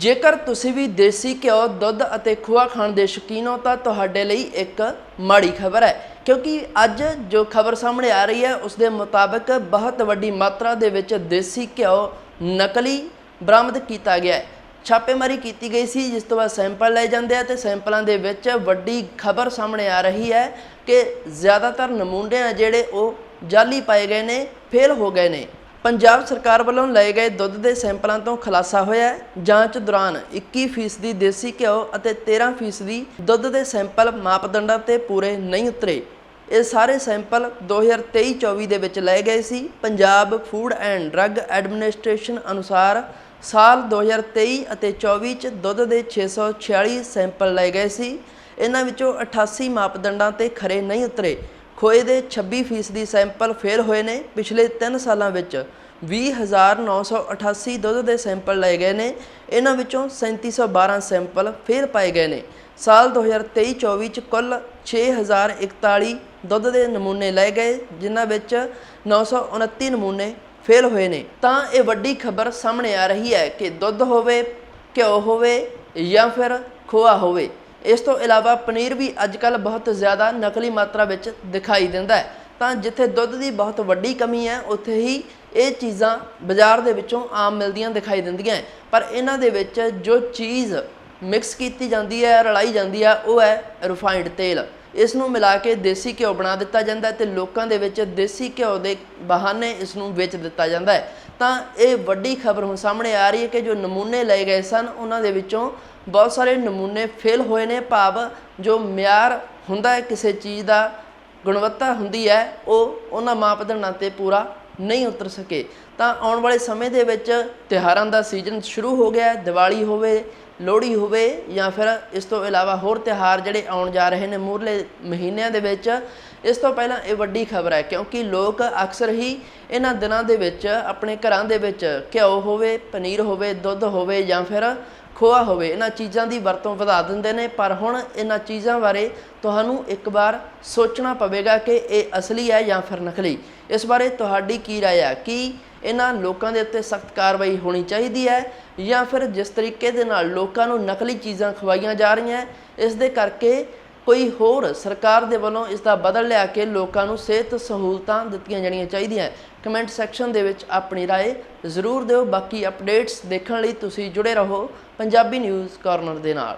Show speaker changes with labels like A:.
A: ਜੇਕਰ ਤੁਸੀਂ ਵੀ ਦੇਸੀ ਘਿਓ, ਦੁੱਧ ਅਤੇ ਖੋਆ ਖਾਣ ਦੇ ਸ਼ੌਕੀਨ ਹੋ, ਤਾਂ ਤੁਹਾਡੇ ਲਈ ਇੱਕ ਮਾੜੀ ਖਬਰ ਹੈ। ਕਿਉਂਕਿ ਅੱਜ ਜੋ ਖਬਰ ਸਾਹਮਣੇ ਆ ਰਹੀ ਹੈ, ਉਸ ਦੇ ਮੁਤਾਬਕ ਬਹੁਤ ਵੱਡੀ ਮਾਤਰਾ ਦੇ ਵਿੱਚ ਦੇਸੀ ਘਿਓ ਨਕਲੀ ਬਰਾਮਦ ਕੀਤਾ ਗਿਆ ਹੈ। ਛਾਪੇਮਾਰੀ ਕੀਤੀ ਗਈ ਸੀ, ਜਿਸ ਤੋਂ ਬਾਅਦ ਸੈਂਪਲ ਲਏ ਜਾਂਦੇ ਆ ਤੇ ਸੈਂਪਲਾਂ ਦੇ ਵਿੱਚ ਵੱਡੀ ਖਬਰ ਸਾਹਮਣੇ ਆ ਰਹੀ ਹੈ ਕਿ ਜ਼ਿਆਦਾਤਰ ਨਮੂਨੇ ਆ ਜਿਹੜੇ ਉਹ ਜਾਲੀ ਪਾਏ ਗਏ ਨੇ, ਫੇਲ ਹੋ ਗਏ ਨੇ। ਪੰਜਾਬ ਸਰਕਾਰ ਵੱਲੋਂ ਲਏ ਗਏ ਦੁੱਧ ਦੇ ਸੈਂਪਲਾਂ ਤੋਂ ਖੁਲਾਸਾ ਹੋਇਆ ਹੈ। ਜਾਂਚ ਦੌਰਾਨ 21% ਦੇਸੀ ਘਿਓ ਅਤੇ 13% ਦੁੱਧ ਦੇ ਸੈਂਪਲ ਮਾਪਦੰਡਾਂ ਤੇ ਪੂਰੇ ਨਹੀਂ ਉਤਰੇ। ਇਹ ਸਾਰੇ ਸੈਂਪਲ 2023-24 ਦੇ ਵਿੱਚ ਲਏ ਗਏ ਸੀ। Punjab food and drug administration ਅਨੁਸਾਰ ਸਾਲ 2023 ਅਤੇ 24 ਚ ਦੁੱਧ ਦੇ 646 ਸੈਂਪਲ ਲਏ ਗਏ ਸੀ। ਇਹਨਾਂ ਵਿੱਚੋਂ 88 ਮਾਪਦੰਡਾਂ ਤੇ ਖਰੇ ਨਹੀਂ ਉਤਰੇ। ਖੋਏ ਦੇ 26% ਸੈਂਪਲ ਫੇਲ ਹੋਏ ਨੇ। ਪਿਛਲੇ 3 ਸਾਲਾਂ ਵਿੱਚ 20988 ਦੁੱਧ ਦੇ ਸੈਂਪਲ ਲਏ ਗਏ ਨੇ। ਇਹਨਾਂ ਵਿੱਚੋਂ 3712 ਸੈਂਪਲ ਫੇਲ ਪਾਏ ਗਏ ਨੇ। ਸਾਲ 2023-24 ਚ ਕੁੱਲ 6041 ਦੁੱਧ ਦੇ ਨਮੂਨੇ ਲਏ ਗਏ, ਜਿਨ੍ਹਾਂ ਵਿੱਚ 929 ਨਮੂਨੇ ਫੇਲ ਹੋਏ ਨੇ। ਤਾਂ ਇਹ ਵੱਡੀ ਖਬਰ ਸਾਹਮਣੇ ਆ ਰਹੀ ਹੈ ਕਿ ਦੁੱਧ ਹੋਵੇ, ਘਿਓ ਹੋਵੇ ਜਾਂ ਫਿਰ ਖੋਆ ਹੋਵੇ। ਇਸ ਤੋਂ ਇਲਾਵਾ ਪਨੀਰ ਵੀ ਅੱਜਕੱਲ ਬਹੁਤ ਜ਼ਿਆਦਾ ਨਕਲੀ ਮਾਤਰਾ ਵਿੱਚ ਦਿਖਾਈ ਦਿੰਦਾ ਹੈ। ਤਾਂ ਜਿੱਥੇ ਦੁੱਧ ਦੀ ਬਹੁਤ ਵੱਡੀ ਕਮੀ ਹੈ, ਉੱਥੇ ਹੀ ਇਹ ਚੀਜ਼ਾਂ ਬਾਜ਼ਾਰ ਦੇ ਵਿੱਚੋਂ ਆਮ ਮਿਲਦੀਆਂ ਦਿਖਾਈ ਦਿੰਦੀਆਂ ਹੈ। ਪਰ ਇਹਨਾਂ ਦੇ ਵਿੱਚ ਜੋ ਚੀਜ਼ ਮਿਕਸ ਕੀਤੀ ਜਾਂਦੀ ਹੈ, ਰਲਾਈ ਜਾਂਦੀ ਹੈ, ਉਹ ਹੈ ਰਿਫਾਈਨਡ ਤੇਲ। ਇਸ ਨੂੰ ਮਿਲਾ ਕੇ ਦੇਸੀ ਘਿਓ ਬਣਾ ਦਿੱਤਾ ਜਾਂਦਾ ਹੈ ਤੇ ਲੋਕਾਂ ਦੇ ਵਿੱਚ ਦੇਸੀ ਘਿਓ ਦੇ ਬਹਾਨੇ ਇਸ ਨੂੰ ਵੇਚ ਦਿੱਤਾ ਜਾਂਦਾ ਹੈ। ਤਾਂ ਇਹ ਵੱਡੀ ਖਬਰ ਹੁਣ ਸਾਹਮਣੇ ਆ ਰਹੀ ਹੈ ਕਿ ਜੋ ਨਮੂਨੇ ਲਏ ਗਏ ਸਨ, ਉਹਨਾਂ ਦੇ ਵਿੱਚੋਂ ਬਹੁਤ ਸਾਰੇ ਨਮੂਨੇ ਫੇਲ ਹੋਏ ਨੇ, ਭਾਵ ਜੋ ਮਿਆਰ ਹੁੰਦਾ ਹੈ ਕਿਸੇ ਚੀਜ਼ ਦਾ, ਗੁਣਵੱਤਾ ਹੁੰਦੀ ਹੈ, ਉਹ ਉਹਨਾਂ ਮਾਪਦੰਡਾਂ ਤੇ ਪੂਰਾ ਨਹੀਂ ਉਤਰ ਸਕੇ। ਤਾਂ ਆਉਣ ਵਾਲੇ ਸਮੇਂ ਦੇ ਵਿੱਚ ਤਿਉਹਾਰਾਂ ਦਾ ਸੀਜ਼ਨ ਸ਼ੁਰੂ ਹੋ ਗਿਆ ਹੈ, ਦੀਵਾਲੀ ਹੋਵੇ, ਲੋਹੜੀ ਹੋਵੇ, ਜਾਂ ਫਿਰ ਇਸ ਤੋਂ ਇਲਾਵਾ ਹੋਰ ਤਿਉਹਾਰ ਜਿਹੜੇ ਆਉਣ ਜਾ ਰਹੇ ਨੇ ਮੂਰਲੇ ਮਹੀਨਿਆਂ ਦੇ ਵਿੱਚ, ਇਸ ਤੋਂ ਪਹਿਲਾਂ ਇਹ ਵੱਡੀ ਖਬਰ ਹੈ, ਕਿਉਂਕਿ ਲੋਕ ਅਕਸਰ ਹੀ ਇਹਨਾਂ ਦਿਨਾਂ ਦੇ ਵਿੱਚ ਆਪਣੇ ਘਰਾਂ ਦੇ ਵਿੱਚ ਘਿਓ ਹੋਵੇ, ਪਨੀਰ ਹੋਵੇ, ਦੁੱਧ ਹੋਵੇ, ਜਾਂ ਫਿਰ ਖੋਆ ਹੋਵੇ ਇਹਨਾਂ ਚੀਜ਼ਾਂ ਦੀ ਵਰਤੋਂ ਵਧਾ ਦਿੰਦੇ ਨੇ ਪਰ ਹੁਣ ਇਹਨਾਂ ਚੀਜ਼ਾਂ ਬਾਰੇ ਤੁਹਾਨੂੰ ਇੱਕ ਵਾਰ ਸੋਚਣਾ ਪਵੇਗਾ ਕਿ ਇਹ ਅਸਲੀ ਹੈ ਜਾਂ ਫਿਰ ਨਕਲੀ ਇਸ ਬਾਰੇ ਤੁਹਾਡੀ ਕੀ رائے ਹੈ ਕਿ ਇਹਨਾਂ ਲੋਕਾਂ ਦੇ ਉੱਤੇ ਸਖਤ ਕਾਰਵਾਈ ਹੋਣੀ ਚਾਹੀਦੀ ਹੈ ਜਾਂ ਫਿਰ ਜਿਸ ਤਰੀਕੇ ਦੇ ਨਾਲ ਲੋਕਾਂ ਨੂੰ ਨਕਲੀ ਚੀਜ਼ਾਂ ਖਵਾਈਆਂ ਜਾ ਰਹੀਆਂ ਇਸ ਦੇ ਕਰਕੇ ਕੋਈ ਹੋਰ ਸਰਕਾਰ ਦੇ ਵੱਲੋਂ ਇਸ ਦਾ ਬਦਲ ਲਿਆ ਕੇ ਲੋਕਾਂ ਨੂੰ ਸਿਹਤ ਸਹੂਲਤਾਂ ਦਿੱਤੀਆਂ ਜਾਣੀਆਂ ਚਾਹੀਦੀਆਂ ਕਮੈਂਟ ਸੈਕਸ਼ਨ ਦੇ ਵਿੱਚ ਆਪਣੀ رائے ਜ਼ਰੂਰ ਦਿਓ ਬਾਕੀ ਅਪਡੇਟਸ ਦੇਖਣ ਲਈ ਤੁਸੀਂ ਜੁੜੇ ਰਹੋ ਪੰਜਾਬੀ ਨਿਊਜ਼ ਕਾਰਨਰ ਦੇ ਨਾਲ